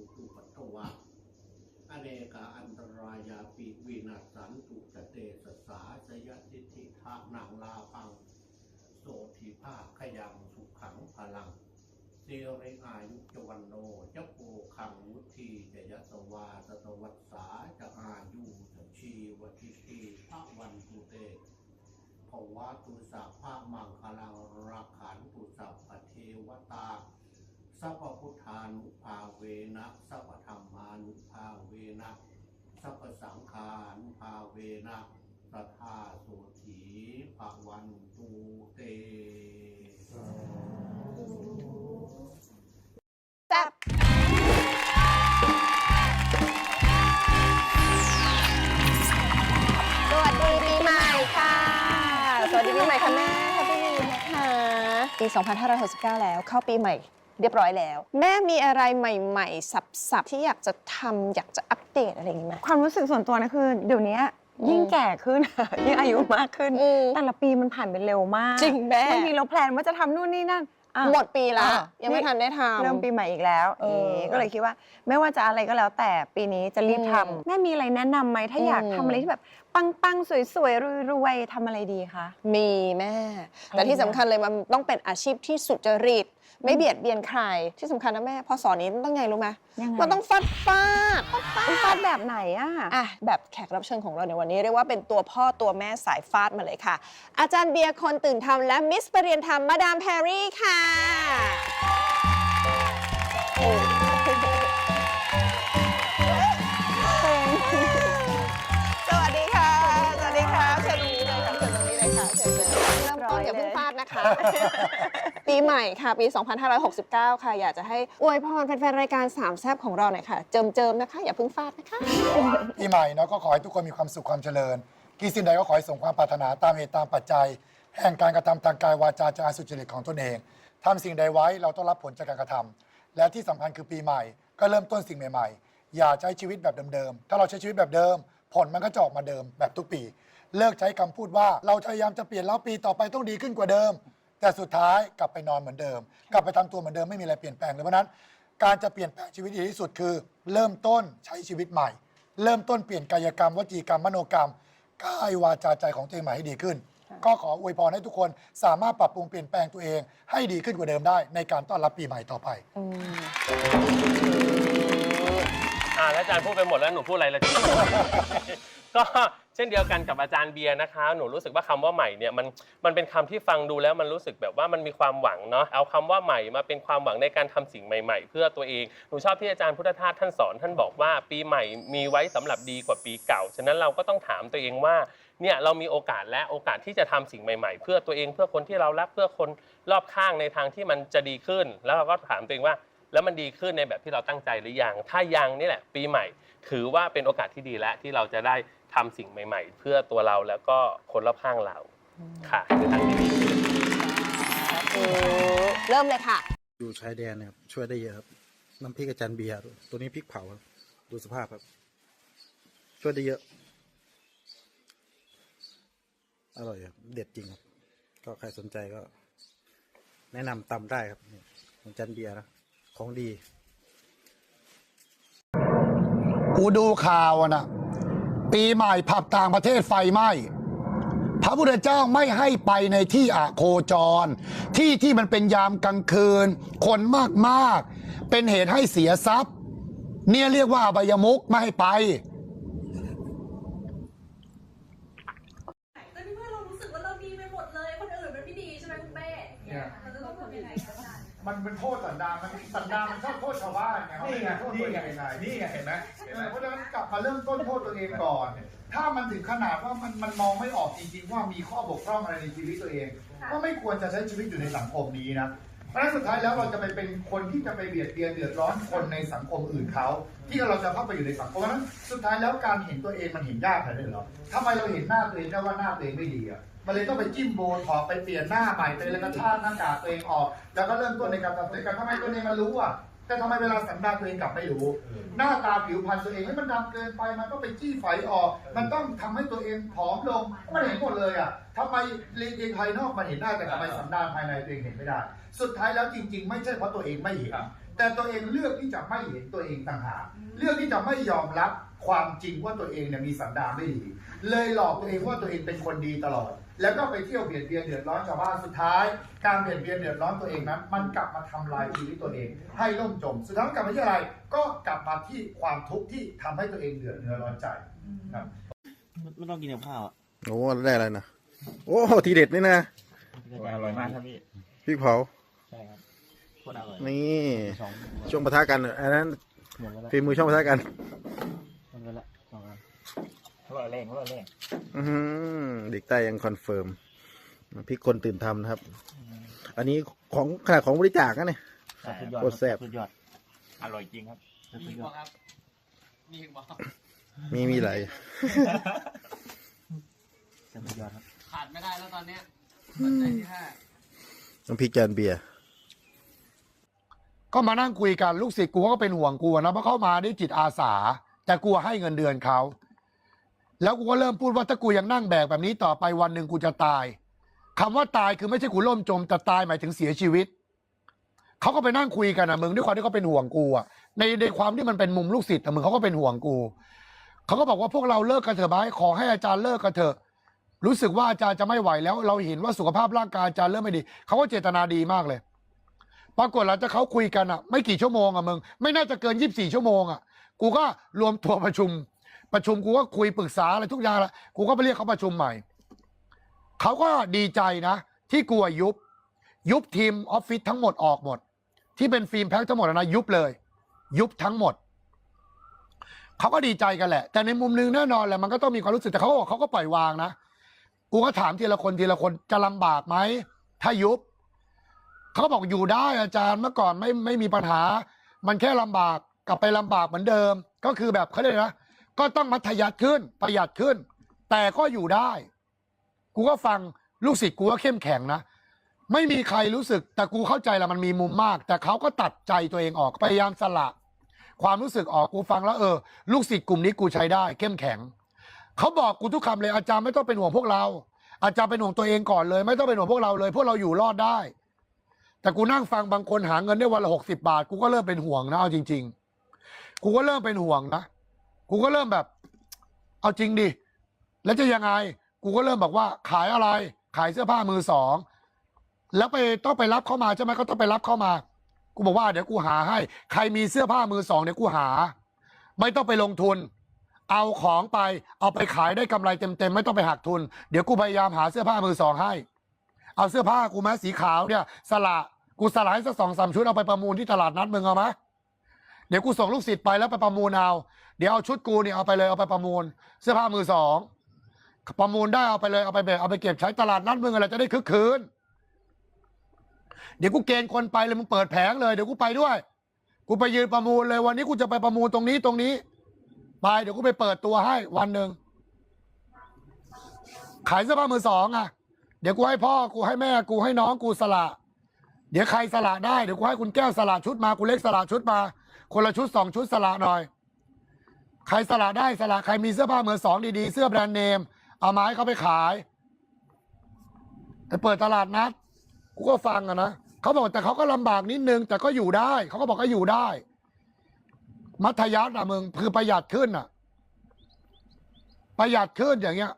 ตตุตุปัตตวะอเนกาอันตรายาปิวินาศสันตุจเตสสาสยติทิทานังลาพัง โสธิภาขยังสุขังพลังเสริอายุจวันโนจะโปคังวุธีจะยะสวาตตวัสสาจะอายุจะชีวทิทีพระวันตุเตภวะตุสัพพะมังคลังรักขันตุสัพพเทวตา สัพพพุทธานุภาเวนะสัพพธรรมานุภาเวนะสัพพสังฆานุภาเวนะสัทธาโสถีภะวันตุเตแซ่บสวัสดีปีใหม่ค่ะ สวัสดีปีใหม่ค่ะแม่แฮปปี้นิวนะคะปี 2569 แล้วเข้าปีใหม่ เรียบร้อยแล้ว แม่มีอะไรใหม่ ๆ สับๆที่อยากจะทำอยากจะอัปเดตอะไรอย่างนี้ไหม ความรู้สึกส่วนตัวนะคือเดี๋ยวนี้ยิ่งอืมแก่ขึ้น ยิ่งอายุมากขึ้น อืม แต่ละปีมันผ่านไปเร็วมากจริงแม่บางทีเราแพลนว่าจะทำนู่นนี่นั่นอะ หมดปีละอะ ยังไม่ทันได้ทำ เริ่มปีใหม่อีกแล้วเออนี่ก็เลยคิดว่า ไม่ว่าจะอะไรก็แล้วแต่ปีนี้จะรีบทำอืมแม่มีอะไรแนะนำไหมถ้าอยากอืม ทำอะไรที่แบบปังๆสวยๆรวยๆทำอะไรดีคะ มีแม่ แต่ที่สำคัญเลยมันต้องเป็นอาชีพที่สุจริต ไม่เบียดเบียนใครที่สำคัญนะแม่พอสอนนี้ต้องไงรู้ไหมยังไงมันต้องฟาดฟาดฟาดฟาเป็นฟาดดแบบไหนอะอะแบบแขกรับเชิญของเราในวันนี้เรียกว่าเป็นตัวพ่อตัวแม่สายฟาดมาเลยค่ะ อาจารย์เบียร์คนตื่นทำและมิสปรเรียนธรรมมาดามแพรรี่ค่ะ ปีใหม่ค่ะ ปี 2569 ค่ะ อยากจะให้อวยพรแฟนๆ รายการสามแซบของเราหน่อยค่ะเจิมๆนะคะ อย่าเพิ่งฟาดนะคะ ปีใหม่เนาะก็ขอให้ทุกคนมีความสุขความเจริญกินสิ่งใดก็ขอให้สมความปรารถนาตามเหตุตามปัจจัย แห่งการกระทำทางกายวาจาจาสุจริตของตนเองทำสิ่งใดไว้เราต้องรับผลจากการกระทำและที่สำคัญคือปีใหม่ ก็เริ่มต้นสิ่งใหม่ ๆ อย่าใช้ชีวิตแบบเดิมๆถ้าเราใช้ชีวิตแบบเดิม ผลมันก็จะออกมาเดิมแบบทุกปี เลิกใช้คำพูดว่าเราพยายามจะเปลี่ยนแล้วปีต่อไปต้องดีขึ้นกว่าเดิม แต่สุดท้ายกลับไปนอนเหมือนเดิม กลับไปทำตัวเหมือนเดิมไม่มีอะไรเปลี่ยนแปลงเลยเพราะฉะนั้น การจะเปลี่ยนแปลงชีวิตที่ดีที่สุดคือ เริ่มต้นใช้ชีวิตใหม่ เริ่มต้นเปลี่ยนกายกรรมวจีกรรมมโนกรรมกายวาจาใจของตัวเองใหม่ให้ดีขึ้น ก็ขออวยพรให้ทุกคนสามารถปรับปรุงเปลี่ยนแปลงตัวเองให้ดีขึ้นกว่าเดิมได้ ในการต้อนรับปีใหม่ต่อไปอ่าแล้วอาจารย์พูดไปหมดแล้วหนูพูดอะไรละทีก็เช่นเดียวกันกับอาจารย์เบียร์นะคะ หนูรู้สึกว่าคำว่าใหม่เนี่ยมันมันเป็นคำที่ฟังดูแล้วมันรู้สึกแบบว่ามันมีความหวังเนาะเอาคำว่าใหม่มาเป็นความหวังในการทำสิ่งใหม่ ๆ เพื่อตัวเองหนูชอบที่อาจารย์พุทธทาสท่านสอน ท่านบอกว่าปีใหม่มีไว้สำหรับดีกว่าปีเก่า ฉะนั้นเราก็ต้องถามตัวเองว่าเนี่ยเรามีโอกาสและโอกาสที่จะทำสิ่งใหม่ ๆ เพื่อตัวเองเพื่อคนที่เรารักเพื่อคนรอบข้างในทางที่มันจะดีขึ้น แล้วเราก็ถามตัวเองว่า แล้วมันดีขึ้นในแบบที่เราตั้งใจหรือยัง ถ้ายังนี่แหละ ปีใหม่ ถือว่าเป็นโอกาสที่ดีแล้วที่เราจะได้ ทำสิ่งใหม่ ๆ เพื่อตัวเราแล้วก็คนรอบข้างเราค่ะคือทางที่ดีเริ่มเลยค่ะ อยู่ชายแดนนะครับช่วยได้เยอะครับน้ำพริกอาจารย์เบียร์ตัวนี้พริกเผาครับดูสภาพครับ ช่วยได้เยอะ อร่อยครับเด็ดจริงครับ ก็ใครสนใจก็ แนะนำตำได้ครับนี่ของอาจารย์เบียร์นะของดี กูดูข่าวอะนะ ปีใหม่ผับต่างประเทศไฟไหม้พระพุทธเจ้าไม่ให้ไปในที่อะโคจร ที่ที่มันเป็นยามกลางคืน คนมากๆ เป็นเหตุให้เสียทรัพย์ เนี่ยเรียกว่าอบายมุกไม่ให้ไป แต่นี่เมื่อเรารู้สึกว่าเราดีไปหมดเลย คนอื่นมันไม่ดีใช่ไหมคุณเป้เนี่ยเราจะต้องทำยังไงกันอาจารย์ มันเป็นโทษสันดานมันสันดานมันชอบโทษชาวบ้านไงนี่ไงนี่ไงนี่ไงเห็นไหมเห็นไหมเพราะฉะนั้นกลับมาเริ่มต้นโทษตัวเองก่อน ถ้ามันถึงขนาดว่ามันมันมองไม่ออกจริงๆว่ามีข้อบกพร่องอะไรในชีวิตตัวเอง ก็ไม่ควรจะใช้ชีวิตอยู่ในสังคมนี้นะเพราะฉะนั้นสุดท้ายแล้วเราจะไปเป็นคนที่จะไปเบียดเบียนเดือดร้อนคนในสังคมอื่นเขา ที่เราจะเข้าไปอยู่ในสังคมเพราะฉะนั้นสุดท้ายแล้วการเห็นตัวเองมันเห็นยากขนาดนั้นเหรอทำไมเราเห็นหน้าตัวเองได้ว่าหน้าตัวเองไม่ดีอะ มันเลยต้องไปจิ้มโบท็อกไปเปลี่ยนหน้าใหม่ไปเลยกระชากหน้ากากตัวเองออก แล้วก็เริ่มต้นในการทำศัลยกรรมทำไมตัวเองมันรู้อะแต่ทำไมเวลาสันดานตัวเองกลับไม่รู้ หน้าตาผิวพรรณตัวเองให้มันดำเกินไปมันต้องไปจี้ไฝออก มันต้องทำให้ตัวเองผอมลงมันเห็นหมดเลยอะทำไมลีนเองภายนอกมันเห็นได้แต่ทำไมสันดานภายในตัวเองเห็นไม่ได้ สุดท้ายแล้วจริง ๆ ไม่ใช่เพราะตัวเองไม่เห็นแต่ตัวเองเลือกที่จะไม่เห็นตัวเองต่างหากเลือกที่จะไม่ยอมรับความจริงว่าตัวเองเนี่ยมีสันดานไม่ดี เลยหลอกตัวเองว่าตัวเองเป็นคนดีตลอด แล้วก็ไปเที่ยวเบียดเบียนเดือดร้อนชาวบ้านสุดท้าย การเบียดเบียนเดือดร้อนตัวเองนั้นมันกลับมาทำลายชีวิตตัวเอง ให้ล่มจม สุดท้ายกลับมาที่อะไรก็กลับมาที่ความทุกข์ที่ทำให้ตัวเองเดือดเนื้อร้อนใจครับไม่ต้องกินกับข้าวอะโอ้ได้อะไรนะโอ้ทีเด็ดนี่นะอร่อยมากครับพี่พริกเผาใช่ครับโคตรอร่อยนี่สองช่วงปะทะกันอันนั้นหมดแล้วฝีมือช่วงปะทะกัน หมดแล้วสองอันอ ร่อยแรงอร่อยแรงอื้อหือเด็กใต้ยังคอนเฟิร์มพริกคนตื่นทำนะครับ อันนี้ของขนาดของบริจาคนะเนี่ย สุดยอดโคตรแซ่บ สุดยอด อร่อยจริงครับสุดยอดมีมีหลายสุดยอดครับขาดไม่ได้แล้วตอนเนี้ยปัจจัยที่ห้าน้ำพริกจานเบียร์ ก็มานั่งคุยกันลูกศิษย์กูก็เป็นห่วงกูนะเพราะเขามาด้วยจิตอาสา แต่กูให้เงินเดือนเขา แล้วกูก็เริ่มพูดว่าถ้ากูยังนั่งแบกแบบนี้ต่อไปวันหนึ่งกูจะตายคำว่าตายคือไม่ใช่กูล่มจมแต่ตายหมายถึงเสียชีวิตเขาก็ไปนั่งคุยกันนะมึงด้วยความที่เขาเป็นห่วงกูอะในในความที่มันเป็นมุมลูกศิษย์อะมึงเขาก็เป็นห่วงกูเขาก็บอกว่าพวกเราเลิกกันเถอะไหมขอให้อาจารย์เลิกกันเถอะ รู้สึกว่าอาจารย์จะไม่ไหวแล้ว เราเห็นว่าสุขภาพร่างกายอาจารย์เริ่มไม่ดีเขาก็เจตนาดีมากเลย ปรากฏหลังจากเขาคุยกันอะไม่กี่ชั่วโมงอะมึงไม่น่าจะเกินยี่สิบสี่ชั่วโมงอะกูก็รวมตัวประชุม ประชุมกูก็คุยปรึกษาอะไรทุกอย่างละกูก็ไปเรียกเขาประชุมใหม่ เขาก็ดีใจนะ ที่กูอะยุบ ยุบทีมออฟฟิศทั้งหมดออกหมด ที่เป็นฟิล์มแพ็คทั้งหมดนะยุบเลย ยุบทั้งหมด เขาก็ดีใจกันแหละ แต่ในมุมนึงแน่นอนแหละมันก็ต้องมีความรู้สึกแต่เขาก็บอกเขาก็ปล่อยวางนะกูก็ถามทีละคนทีละคนจะลำบากไหมถ้ายุบเขาบอกอยู่ได้อาจารย์เมื่อก่อนไม่ไม่มีปัญหา มันแค่ลำบากกลับไปลำบากเหมือนเดิม ก็คือแบบเขาเรียกนะ ก็ต้องมัธยัติขึ้นประหยัดขึ้น แต่ก็อยู่ได้ กูก็ฟังลูกศิษย์กูก็เข้มแข็งนะ ไม่มีใครรู้สึก แต่กูเข้าใจแหละมันมีมุมมาก แต่เขาก็ตัดใจตัวเองออกพยายามสละ ความรู้สึกออกกูฟังแล้วเออ ลูกศิษย์กลุ่มนี้กูใช้ได้ เข้มแข็ง เขาบอกกูทุกคำเลยอาจารย์ไม่ต้องเป็นห่วงพวกเรา อาจารย์เป็นห่วงตัวเองก่อนเลย ไม่ต้องเป็นห่วงพวกเราเลย พวกเราอยู่รอดได้ แต่กูนั่งฟังบางคนหาเงินได้วันละหกสิบาท กูก็เริ่มเป็นห่วงนะเอาจริง ๆ กูก็เริ่มเป็นห่วงนะ กูก็เริ่มแบบ เอาจริงดิ แล้วจะยังไง กูก็เริ่มบอกว่า ขายอะไร ขายเสื้อผ้ามือสอง แล้วไปต้องไปรับเข้ามาใช่ไหมก็ต้องไปรับเข้ามา กูบอกว่าเดี๋ยวกูหาให้ ใครมีเสื้อผ้ามือสองเดี๋ยวกูหา ไม่ต้องไปลงทุน เอาของไป เอาไปขายได้กำไรเต็มๆไม่ต้องไปหักทุน เดี๋ยวกูพยายามหาเสื้อผ้ามือสองให้ เอาเสื้อผ้ากูไหมสีขาวเนี่ย สละ กูสละให้สักสองสามชุดเอาไปประมูลที่ตลาดนัดมึงเอาไหม เดี๋ยวกูส่งลูกศิษย์ไปแล้วไปประมูลเอา เดี๋ยวเอาชุดกูเนี่ยเอาไปเลยเอาไปประมูล เสื้อผ้ามือสองประมูลได้เอาไปเลยเอาไปแบบเอาไปเก็บใช้ตลาดนัดมึงอะไรจะได้คึกคืนเดี๋ยวกูเกณฑ์คนไปเลยมึงเปิดแผงเลยเดี๋ยวกูไปด้วย กูไปยืนประมูลเลยวันนี้กูจะไปประมูลตรงนี้ตรงนี้ ไปเดี๋ยวกูไปเปิดตัวให้วันหนึ่งขายเสื้อผ้ามือสองอะ เดี๋ยวกูให้พ่อกูให้แม่กูให้น้องกูสละ เดี๋ยวใครสละได้เดี๋ยวกูให้คุณแก้วสละชุดมากูเล็กสละชุดมา คนละชุดสองชุดสละหน่อย ใครสละได้สละใครมีเสื้อผ้ามือสองดีๆ เสื้อแบรนด์เนม เอาไม้เขาไปขายไปเปิดตลาดนัดกูก็ฟังอะนะเขาบอกแต่เขาก็ลำบากนิดนึง แต่ก็อยู่ได้ เขาก็บอกก็อยู่ได้ มัธยัสถ์อะมึงคือประหยัดขึ้นอะประหยัดขึ้นอย่างเงี้ย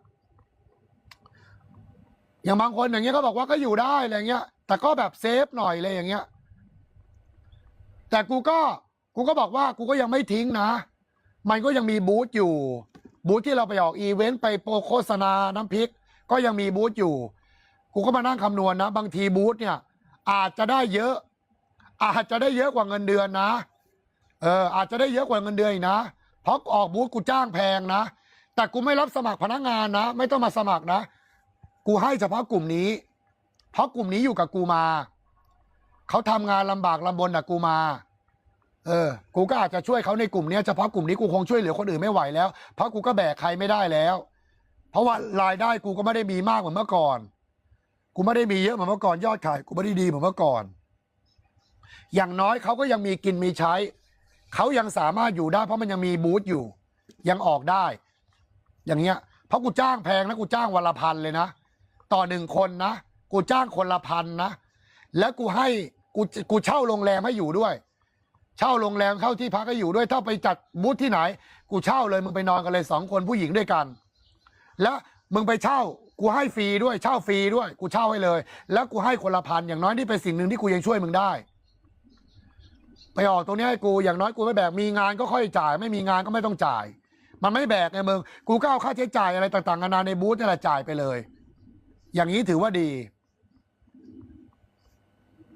อย่างบางคนอย่างเงี้ยก็บอกว่าก็อยู่ได้อะไรเงี้ย แต่ก็แบบเซฟหน่อยเลยอย่างเงี้ย แต่กูก็กูก็บอกว่ากูก็ยังไม่ทิ้งนะ มันก็ยังมีบูธอยู่ บูธที่เราไปออกอีเวนต์ไปโปรโฆษณาน้ำพริก ก็ยังมีบูธอยู่ กูก็มานั่งคำนวณนะ บางทีบูธเนี่ย อาจจะได้เยอะ อาจจะได้เยอะกว่าเงินเดือนนะ เออ อาจจะได้เยอะกว่าเงินเดือนอีกนะ เพราะออกบูธกูจ้างแพงนะ แต่กูไม่รับสมัครพนักงานนะ ไม่ต้องมาสมัครนะ กูให้เฉพาะกลุ่มนี้ เพราะกลุ่มนี้อยู่กับกูมา เขาทำงานลำบากลำบนอะกูมา เออ กูก็อาจจะช่วยเขาในกลุ่มเนี้ยเฉพาะกลุ่มนี้กูคงช่วยเหลือคนอื่นไม่ไหวแล้ว เพราะกูก็แบกใครไม่ได้แล้ว เพราะว่ารายได้กูก็ไม่ได้มีมากเหมือนเมื่อก่อน กูไม่ได้มีเยอะเหมือนเมื่อก่อนยอดขายกูไม่ได้ดีเหมือนเมื่อก่อน อย่างน้อยเขาก็ยังมีกินมีใช้ เขายังสามารถอยู่ได้ เพราะมันยังมีบูธอยู่ ยังออกได้ อย่างเงี้ย เพราะกูจ้างแพงนะกูจ้างวันละพันเลยนะ ต่อหนึ่งคนนะ กูจ้างคนละพันนะ แล้วกูให้กูกูเช่าโรงแรมให้อยู่ด้วย เช่าโรงแรมเข้าที่พักให้อยู่ด้วย ถ้าไปจัดบูธที่ไหน กูเช่าเลยมึงไปนอนกันเลยสองคนผู้หญิงด้วยกัน แล้วมึงไปเช่ากูให้ฟรีด้วยเช่าฟรีด้วย กูเช่าให้เลย แล้วกูให้คนละพันอย่างน้อยนี่เป็นสิ่งหนึ่งที่กูยังช่วยมึงได้ ไปออกตรงนี้ให้กูอย่างน้อยกูไม่แบกมีงานก็ค่อยจ่าย ไม่มีงานก็ไม่ต้องจ่าย มันไม่แบกไงมึงกูก็เอาค่าใช้จ่ายอะไรต่างๆนานาในบูธนี่แหละจ่ายไปเลย อย่างนี้ถือว่าดี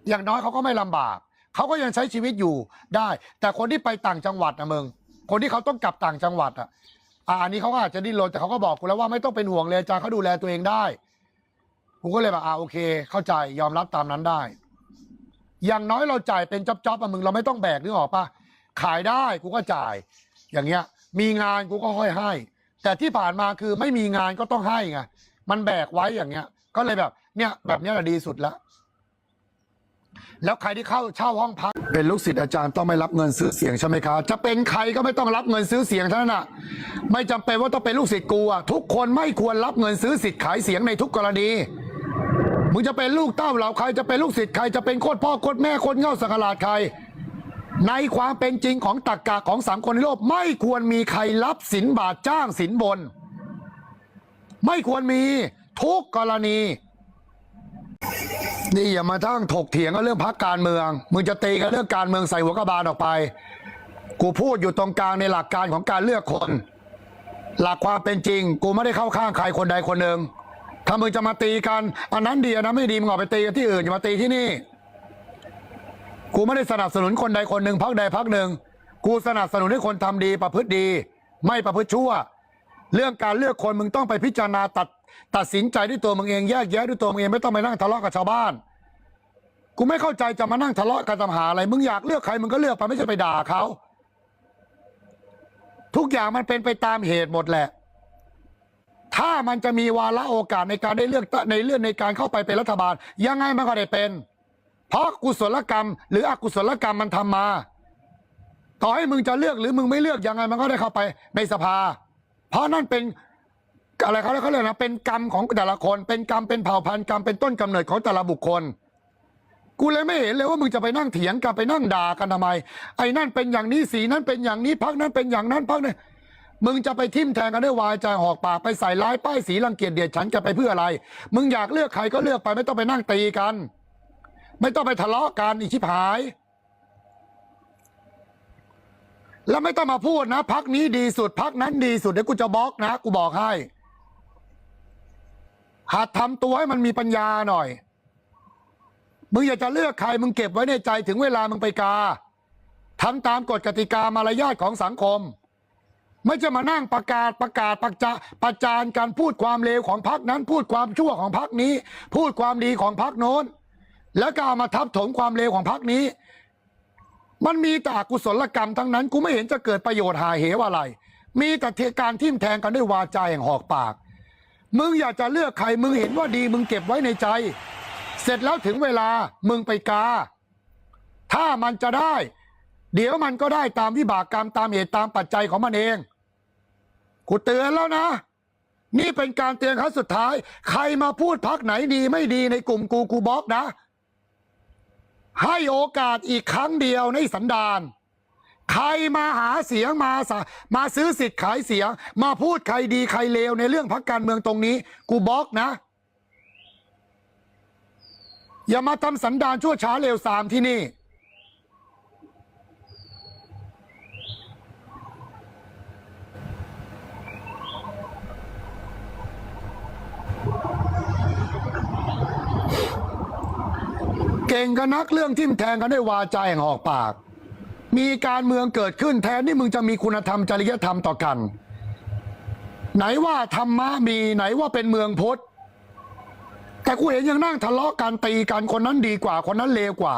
อย่างน้อยเขาก็ไม่ลำบาก เขาก็ยังใช้ชีวิตอยู่ได้ แต่คนที่ไปต่างจังหวัดนะมึง คนที่เขาต้องกลับต่างจังหวัดอะอ่าอันนี้เขาก็อาจจะดิ้นรนแต่เขาก็บอกกูแล้วว่าไม่ต้องเป็นห่วงเลยอาจารย์เขาดูแลตัวเองได้กูก็เลยแบบอ่าโอเค เข้าใจยอมรับตามนั้นได้ อย่างน้อยเราจ่ายเป็นจ๊อบๆอะมึงเราไม่ต้องแบกนึกออกปะขายได้กูก็จ่าย อย่างเงี้ย มีงานกูก็ค่อยให้ แต่ที่ผ่านมาคือไม่มีงานก็ต้องให้ไงมันแบกไว้อย่างเงี้ย ก็เลยแบบ เนี่ยแบบเนี้ยแหละดีสุดล้ว แล้วใครที่เข้าเช่าห้องพัก เป็นลูกศิษย์อาจารย์ต้องไม่รับเงินซื้อเสียงใช่ไหมครับจะเป็นใครก็ไม่ต้องรับเงินซื้อเสียงเท่านั้นน่ะไม่จำเป็นว่าต้องเป็นลูกศิษย์กูอะทุกคนไม่ควรรับเงินซื้อสิทธิ์ขายเสียงในทุกกรณีมึงจะเป็นลูกเต้าเหล่าใครจะเป็นลูกศิษย์ใครจะเป็นโคตรพ่อโคตรแม่โคตรเง่าสักหลาดใคร ในความเป็นจริงของตรรกะของสังคมในโลก ไม่ควรมีใครรับสินบาทจ้างสินบน ไม่ควรมีทุกกรณี นี่อย่ามาทั้งถกเถียงกันเรื่องพักการเมือง มึงจะตีกันเรื่องการเมืองใส่หัวกระบาลออกไป กูพูดอยู่ตรงกลางในหลักการของการเลือกคน หลักความเป็นจริง กูไม่ได้เข้าข้างใครคนใดคนหนึ่งถ้ามึงจะมาตีกัน อันนั้นดีอันนั้นไม่ดีมึงออกไปตีกันที่อื่นอย่ามาตีที่นี่ กูไม่ได้สนับสนุนคนใดคนหนึ่งพักใดพักหนึ่ง กูสนับสนุนให้คนทำดีประพฤติดี ไม่ประพฤติชั่ว เรื่องการเลือกคนมึงต้องไปพิจารณาตัด ตัดสินใจด้วยตัวมึงเองแยกแยะด้วยตัวมึงเองไม่ต้องไปนั่งทะเลาะกับชาวบ้านกูไม่เข้าใจจะมานั่งทะเลาะกันทำหาอะไรมึงอยากเลือกใครมึงก็เลือกไปไม่ใช่ไปด่าเขาทุกอย่างมันเป็นไปตามเหตุหมดแหละ ถ้ามันจะมีวาระโอกาสในการได้เลือกในเรื่องในการเข้าไปเป็นรัฐบาล ยังไงมันก็ได้เป็น เพราะกุศลกรรม หรืออกุศลกรรมมันทำมา ต่อให้มึงจะเลือกหรือมึงไม่เลือกยังไงมันก็ได้เข้าไปในสภา เพราะนั่นเป็น อะไรเขาเรียกเขาเรียกนะเป็นกรรมของแต่ละคน เป็นกรรมเป็นเผ่าพันธุ์กรรมเป็นต้นกำเนิดของแต่ละบุคคล กูเลยไม่เห็นเลยว่ามึงจะไปนั่งเถียงกันไปนั่งด่ากันทำไม ไอ้นั่นเป็นอย่างนี้สีนั้นเป็นอย่างนี้พักนั้นเป็นอย่างนั้นพักนี้มึงจะไปทิมแทงกันด้วยวายใจหอกปากไปใส่ร้ายป้ายสีรังเกียจเดียดฉันกันไปเพื่ออะไร มึงอยากเลือกใครก็เลือกไปไม่ต้องไปนั่งตีกัน ไม่ต้องไปทะเลาะกันอีชิบหาย แล้วไม่ต้องมาพูดนะพักนี้ดีสุดพักนั้นดีสุดเดี๋ยวกูจะบล็อกนะกูบอกให้ หัดทำตัวให้มันมีปัญญาหน่อย มึงอยากจะเลือกใครมึงเก็บไว้ในใจถึงเวลามึงไปกาทำตามกฎกติกามารยาทของสังคม ไม่จะมานั่งประกาศประกาศประจาประจานการพูดความเลวของพรรคนั้น พูดความชั่วของพรรคนี้ พูดความดีของพรรคโน้น แล้วก็เอามาทับถมความเลวของพรรคนี้ มันมีแต่อกุศลกรรมทั้งนั้น กูไม่เห็นจะเกิดประโยชน์หาเหวอะไร มีแต่การทิ่มแทงกันด้วยวาจาแห่างหอกปาก มึงอยากจะเลือกใครมึงเห็นว่าดี มึงเก็บไว้ในใจ เสร็จแล้วถึงเวลามึงไปกา ถ้ามันจะได้ เดี๋ยวมันก็ได้ตามวิบากกรรมตามเหตุตามปัจจัยของมันเอง กูเตือนแล้วนะ นี่เป็นการเตือนครั้งสุดท้าย ใครมาพูดพักไหนดีไม่ดีในกลุ่มกูกูบล็อกนะ ให้โอกาสอีกครั้งเดียวในสันดาน ใครมาหาเสียงมาสมาซื้อสิทธิ์ขายเสียง มาพูดใครดีใครเลวในเรื่องพักการเมืองตรงนี้ กูบล็อกนะ อย่ามาทำสันดานชั่วช้าเลวสามที่นี่ เก่งกันนักเรื่องทิมแทงกันด้วยวาจาแห่งออกปาก มีการเมืองเกิดขึ้นแทนที่มึงจะมีคุณธรรมจริยธรรมต่อกัน ไหนว่าธรรมะมีไหนว่าเป็นเมืองพุทธแต่กูเห็นยังนั่งทะเลาะกันตีกันคนนั้นดีกว่าคนนั้นเลวกว่า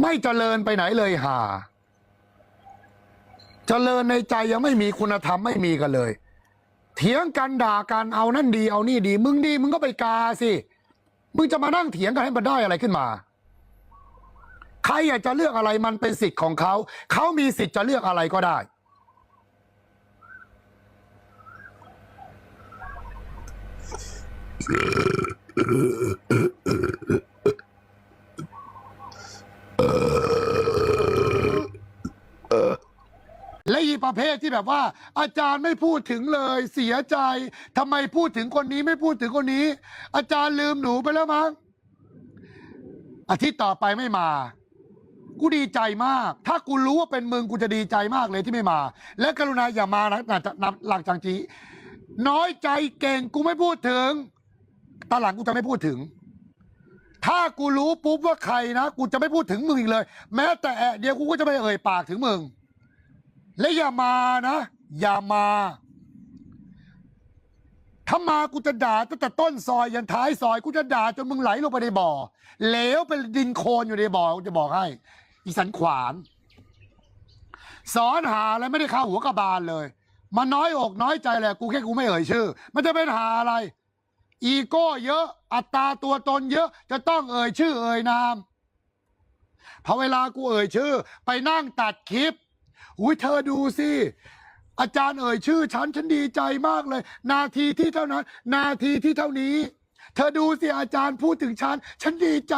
ไม่เจริญไปไหนเลยห่าเจริญในใจยังไม่มีคุณธรรมไม่มีกันเลย เถียงกันด่ากันเอานั่นดีเอานี่ดี มึงดีมึงก็ไปกาสิ มึงจะมานั่งเถียงกันให้มันได้อะไรขึ้นมา ใครอยากจะเลือกอะไรมันเป็นสิทธิ์ของเขา เขามีสิทธิ์จะเลือกอะไรก็ได้ และอีประเภทที่แบบว่า อาจารย์ไม่พูดถึงเลยเสียใจทำไมพูดถึงคนนี้ไม่พูดถึงคนนี้ อาจารย์ลืมหนูไปแล้วมั้งอาทิตย์ต่อไปไม่มา กูดีใจมาก ถ้ากูรู้ว่าเป็นมึงกูจะดีใจมากเลยที่ไม่มา และกรุณาอย่ามานะหลังจากหลังจากจีน้อยใจเก่งกูไม่พูดถึงตอนหลังกูจะไม่พูดถึง ถ้ากูรู้ปุ๊บว่าใครนะกูจะไม่พูดถึงมึงอีกเลย แม้แต่แอะเดียวกูก็จะไม่เอ่ยปากถึงมึง และอย่ามานะ อย่ามาถ้ามากูจะด่าตั้งแต่ต้นซอยยันท้ายซอยกูจะด่าจนมึงไหลลงไปในบ่อ เหลวเป็นดินโคลนอยู่ในบ่อกูจะบอกให้ อีสันขวาน สอนหาอะไรไม่ได้ข้าหัวกระบาลเลย มันน้อยอกน้อยใจแหละกูแค่กูไม่เอ่ยชื่อ มันจะเป็นหาอะไร อีโก้เยอะ อัตราตัวตนเยอะ จะต้องเอ่ยชื่อ เอ่ยนามพอเวลากูเอ่ยชื่อ ไปนั่งตัดคลิปอุ้ยเธอดูสิอาจารย์เอ่ยชื่อฉันฉันดีใจมากเลย นาทีที่เท่านั้น นาทีที่เท่านี้ เธอดูสิอาจารย์พูดถึงฉัน ฉันดีใจ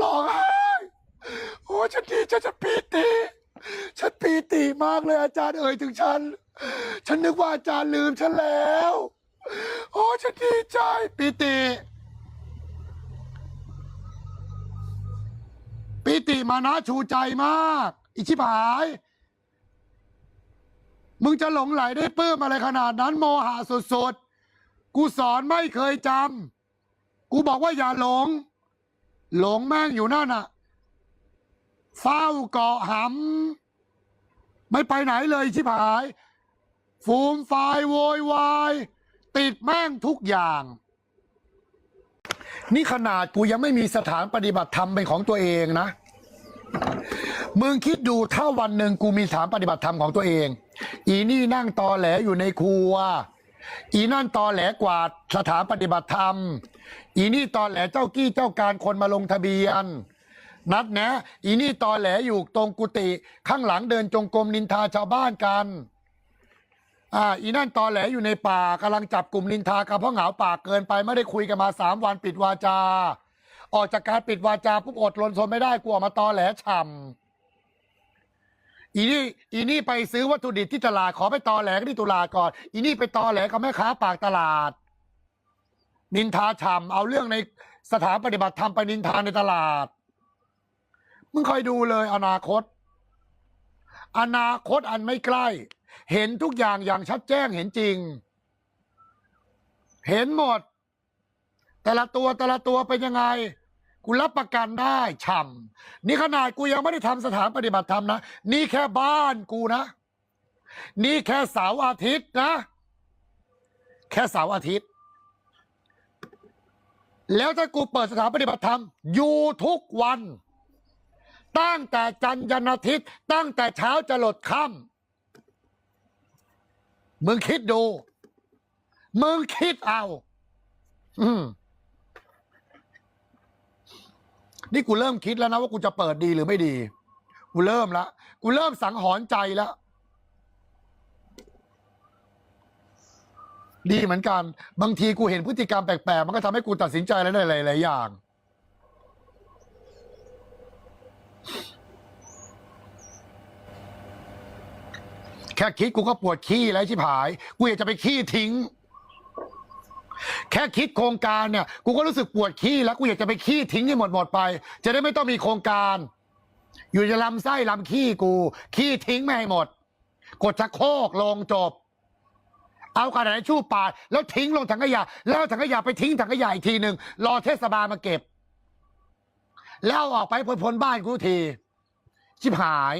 ร้องไห้ โอ้ฉันดีฉันปีติฉันปีติมากเลยอาจารย์เอ่ยถึงฉัน ฉันนึกว่าอาจารย์ลืมฉันแล้ว โอ้ฉันดีใจปีติปีติมานะชูใจมาก อิชิบหาย มึงจะหลงไหลได้ปลื้มอะไรขนาดนั้น โมหะสุดๆ กูสอนไม่เคยจำกูบอกว่าอย่าหลง หลงแม่งอยู่นั่นน่ะ เฝ้าเกาะหำไม่ไปไหนเลยชิบหาย ฟูมไฟายโวยวาย ติดแม่งทุกอย่าง นี่ขนาดกูยังไม่มีสถานปฏิบัติธรรมเป็นของตัวเองนะ มึงคิดดูถ้าวันหนึ่งกูมีสถานปฏิบัติธรรมของตัวเอง อีนี่นั่งตอแหลอยู่ในครัวอีนั่นตอแหลกวาดสถานปฏิบัติธรรม อีนี่ตอแหลเจ้ากี้เจ้าการคนมาลงทะเบียน นัดแนะอีนี่ตอแหลอยู่ตรงกุฏิข้างหลังเดินจงกรมนินทาชาวบ้านกันอ่าอีนั่นตอแหลอยู่ในป่ากำลังจับกลุ่มนินทากันเพราะเหงาปากเกินไปไม่ได้คุยกันมาสามวันปิดวาจา ออกจากการปิดวาจาปุ๊บอดรนทนไม่ได้กลัวมาตอแหลฉ่ำอีนี่อีนี่ไปซื้อวัตถุดิบที่ตลาดขอไปตอแหลกันที่ตลาดก่อน อีนี่ไปตอแหลกับแม่ค้าปากตลาด นินทาฉ่ำเอาเรื่องในสถานปฏิบัติธรรมไปนินทาในตลาด มึงคอยดูเลยอนาคต อนาคตอันไม่ใกล้ เห็นทุกอย่างอย่างชัดแจ้งเห็นจริง เห็นหมด แต่ละตัวแต่ละตัวเป็นยังไง กูรับประกันได้ฉ่ำนี่ขนาดกูยังไม่ได้ทำสถานปฏิบัติธรรมนะ นี่แค่บ้านกูนะ นี่แค่เสาร์อาทิตย์นะ แค่เสาร์อาทิตย์แล้วถ้ากูเปิดสถานปฏิบัติธรรมอยู่ทุกวัน ตั้งแต่จันทร์ยันอาทิตย์ ตั้งแต่เช้าจะหลดค่ำมึงคิดดู มึงคิดเอา อืมนี่กูเริ่มคิดแล้วนะว่ากูจะเปิดดีหรือไม่ดี กูเริ่มละ กูเริ่มสังหรณ์ใจแล้วดีเหมือนกัน บางทีกูเห็นพฤติกรรมแปลกๆ มันก็ทำให้กูตัดสินใจอะไรหลายๆอย่าง แค่คิดกูก็ปวดขี้แล้วชิบหาย กูอยากจะไปขี้ทิ้ง แค่คิดโครงการเนี่ย กูก็รู้สึกปวดขี้แล้วกูอยากจะไปขี้ทิ้งให้หมดหมดไป จะได้ไม่ต้องมีโครงการ อยู่จะลำไส้ลำขี้กู ขี้ทิ้งไม่ให้หมด กดชักโครกลงจบ เอากระดาษชู่ปาดแล้วทิ้งลงถังขยะ แล้วถังขยะไปทิ้งถังขยะอีกทีหนึ่งรอเทศบาลมาเก็บ แล้วออกไปพ้นพ้นบ้านกูทีชิบหาย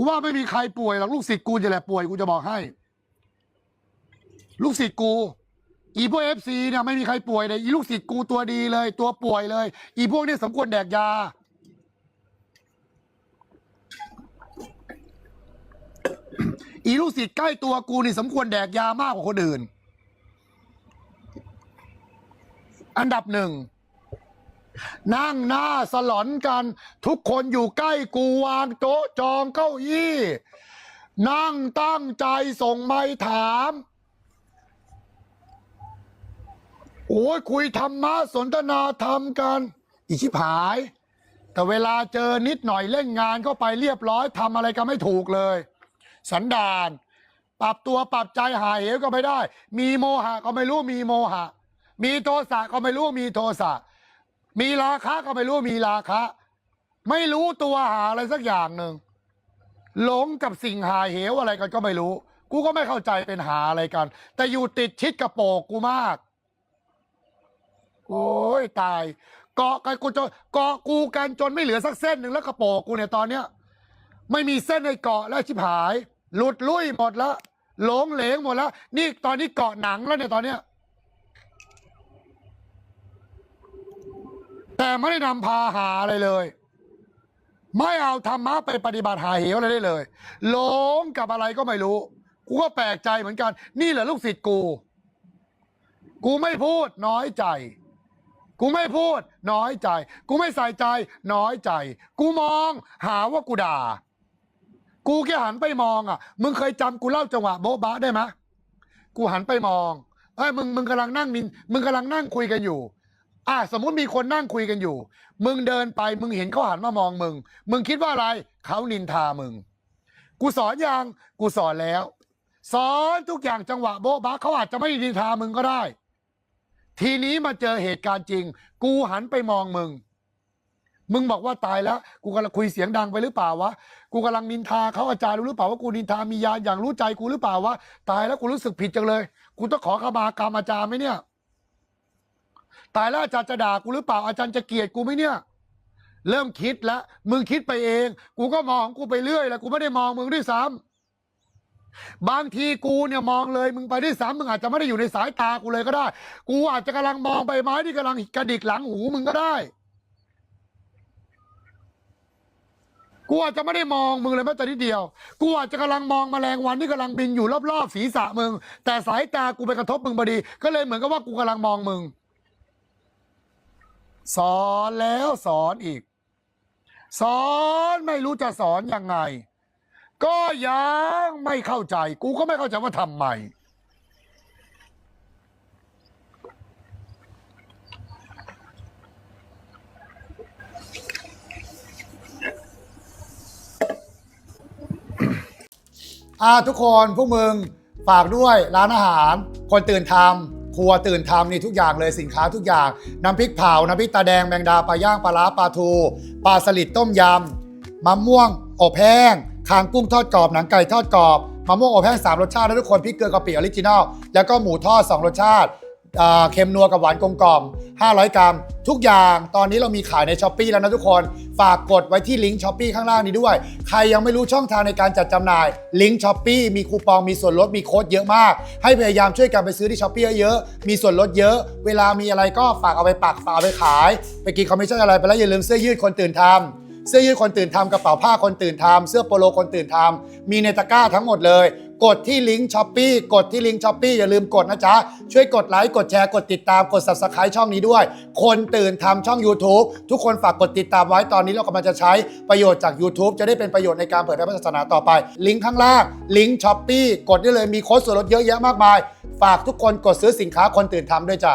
กูว่าไม่มีใครป่วยหรอกลูกศิษย์กูจะแหละป่วยกูจะบอกให้ ลูกศิษย์กู อีพวกเอฟซีเนี่ยไม่มีใครป่วยเลยอีลูกศิษย์กูตัวดีเลย ตัวป่วยเลย อีพวกนี้สมควรแดกยา อีลูกศิษย์ใกล้ตัวกูนี่สมควรแดกยามากกว่าคนอื่น อันดับหนึ่ง นั่งหน้าสลอนกัน ทุกคนอยู่ใกล้กูวางโต๊ะจองเก้าอี้ นั่งตั้งใจส่งไม้ถาม โอ้ยคุยธรรมะสนทนาธรรมกันอีชิบหาย แต่เวลาเจอนิดหน่อยเล่นงานเข้าไปเรียบร้อยทำอะไรก็ไม่ถูกเลย สันดานปรับตัวปรับใจหายเหวก็ไม่ได้ มีโมหะก็ไม่รู้มีโมหะ มีโทสะก็ไม่รู้มีโทสะ มีราคะก็ไม่รู้มีราคะไม่รู้ตัวหาอะไรสักอย่างหนึ่งหลงกับสิ่งหาเหวอะไรกันก็ไม่รู้ กูก็ไม่เข้าใจเป็นหาอะไรกัน แต่อยู่ติดชิดกระโปงกูมาก โอ้ยตาย เกาะกันกูจนเกาะกูกันจนไม่เหลือสักเส้นหนึ่งแล้วกระโปงกูเนี่ยตอนเนี้ย ไม่มีเส้นในเกาะแล้วชิบหาย หลุดลุ่ยหมดแล้วหลงเหลงหมดแล้ว นี่ตอนนี้เกาะหนังแล้วเนี่ยตอนเนี้ย แต่ไม่ได้นำพาหาอะไรเลย ไม่เอาธรรมะไปปฏิบัติหาเหวอะไรได้เลยหลงกับอะไรก็ไม่รู้ กูก็แปลกใจเหมือนกัน นี่แหละลูกศิษย์กู กูไม่พูดน้อยใจ กูไม่พูด น้อยใจ กูไม่ใส่ใจ น้อยใจ กูมองหาว่ากูด่า กูแค่หันไปมองอะ มึงเคยจำกูเล่าจังหวะโบ๊ะบะได้ไหมกูหันไปมองเอ้ยมึงมึงกำลังนั่งมินมึงกำลังนั่งคุยกันอยู่ อะสมมุติมีคนนั่งคุยกันอยู่ มึงเดินไปมึงเห็นเขาหันมามองมึง มึงคิดว่าอะไรเขานินทามึง กูสอนยังกูสอนแล้ว สอนทุกอย่างจังหวะโบ๊ะบะเขาอาจจะไม่นินทามึงก็ได้ ทีนี้มาเจอเหตุการณ์จริง กูหันไปมองมึง มึงบอกว่าตายแล้ว กูกำลังคุยเสียงดังไปหรือเปล่าวะกูกำลังนินทาเขาอาจารย์รู้หรือเปล่าว่ากูนินทามียาอย่างรู้ใจกูหรือเปล่าวะตายแล้วกูรู้สึกผิดจังเลย กูต้องขอขมากรรมอาจารย์ไหมเนี่ย ตายแล้วอาจารย์จะด่ากูหรือเปล่าอาจารย์จะเกลียดกูไหมเนี่ย เริ่มคิดแล้วมึงคิดไปเอง กูก็มองกูไปเรื่อยแหละกูไม่ได้มองมึงด้วยซ้ำบางทีกูเนี่ยมองเลยมึงไปด้วยซ้ำมึงอาจจะไม่ได้อยู่ในสายตากูเลยก็ได้ กูอาจจะกำลังมองใบไม้ที่กำลังกระดิกหลังหูมึงก็ได้ กูอาจจะไม่ได้มองมึงเลยแม้แต่นิดเดียว กูอาจจะกำลังมองแมลงวันที่กำลังบินอยู่รอบๆศีรษะมึง แต่สายตากูไปกระทบมึงพอดี ก็เลยเหมือนกับว่ากูกำลังมองมึง สอนแล้วสอนอีก สอนไม่รู้จะสอนยังไง ก็ยังไม่เข้าใจ กูก็ไม่เข้าใจว่าทำไมอ่าทุกคนพวกมึงฝากด้วยร้านอาหาร คนตื่นทำ ครัวตื่นทำนี่ทุกอย่างเลยสินค้าทุกอย่าง น้ำพริกเผา น้ำพริกตาแดงแมงดาปลาย่างปลาล้าปลาทูปลาสลิดต้มยำมะม่วงอบแห้งคางกุ้งทอดกรอบหนังไก่ทอดกรอบมะม่วงอบแห้งสามรสชาตินะทุกคนพริกเกลือกะปิออริจินัลแล้วก็หมูทอดสองรสชาติเค็มนัวกับหวานกลมกล่อม 500 กรัม ทุกอย่างตอนนี้เรามีขายในช้อปปีแล้วนะทุกคน ฝากกดไว้ที่ลิงก์ช้อปปีข้างล่างนี้ด้วย ใครยังไม่รู้ช่องทางในการจัดจำหน่ายลิงก์ช้อปปีมีคูปองมีส่วนลดมีโค้ดเยอะมาก ให้พยายามช่วยกันไปซื้อที่ช้อปปีเยอะๆมีส่วนลดเยอะ เวลามีอะไรก็ฝากเอาไปปักฝากเอาไปขาย ไปกินคอมมิชชั่นอะไรไปแล้วอย่าลืมเสื้อยืดคนตื่นทำเสื้อยืดคนตื่นทำกระเป๋าผ้าคนตื่นทำเสื้อโปโลคนตื่นทำมีในตะกร้าทั้งหมดเลย กดที่ลิงก์ช้อปปีกดที่ลิงก์ช้อปปีอย่าลืมกดนะจ๊ะ ช่วยกดไลค์กดแชร์กดติดตามกด subscribe ช่องนี้ด้วย คนตื่นทำช่อง YouTube ทุกคนฝากกดติดตามไว้ตอนนี้เรากำลังจะใช้ประโยชน์จาก YouTube จะได้เป็นประโยชน์ในการเผยแพร่ศาสนาต่อไป ลิงก์ข้างล่างลิงก์ช้อปปีกดได้เลยมีโค้ดส่วนลดเยอะแยะมากมาย ฝากทุกคนกดซื้อสินค้าคนตื่นทำด้วยจ้ะ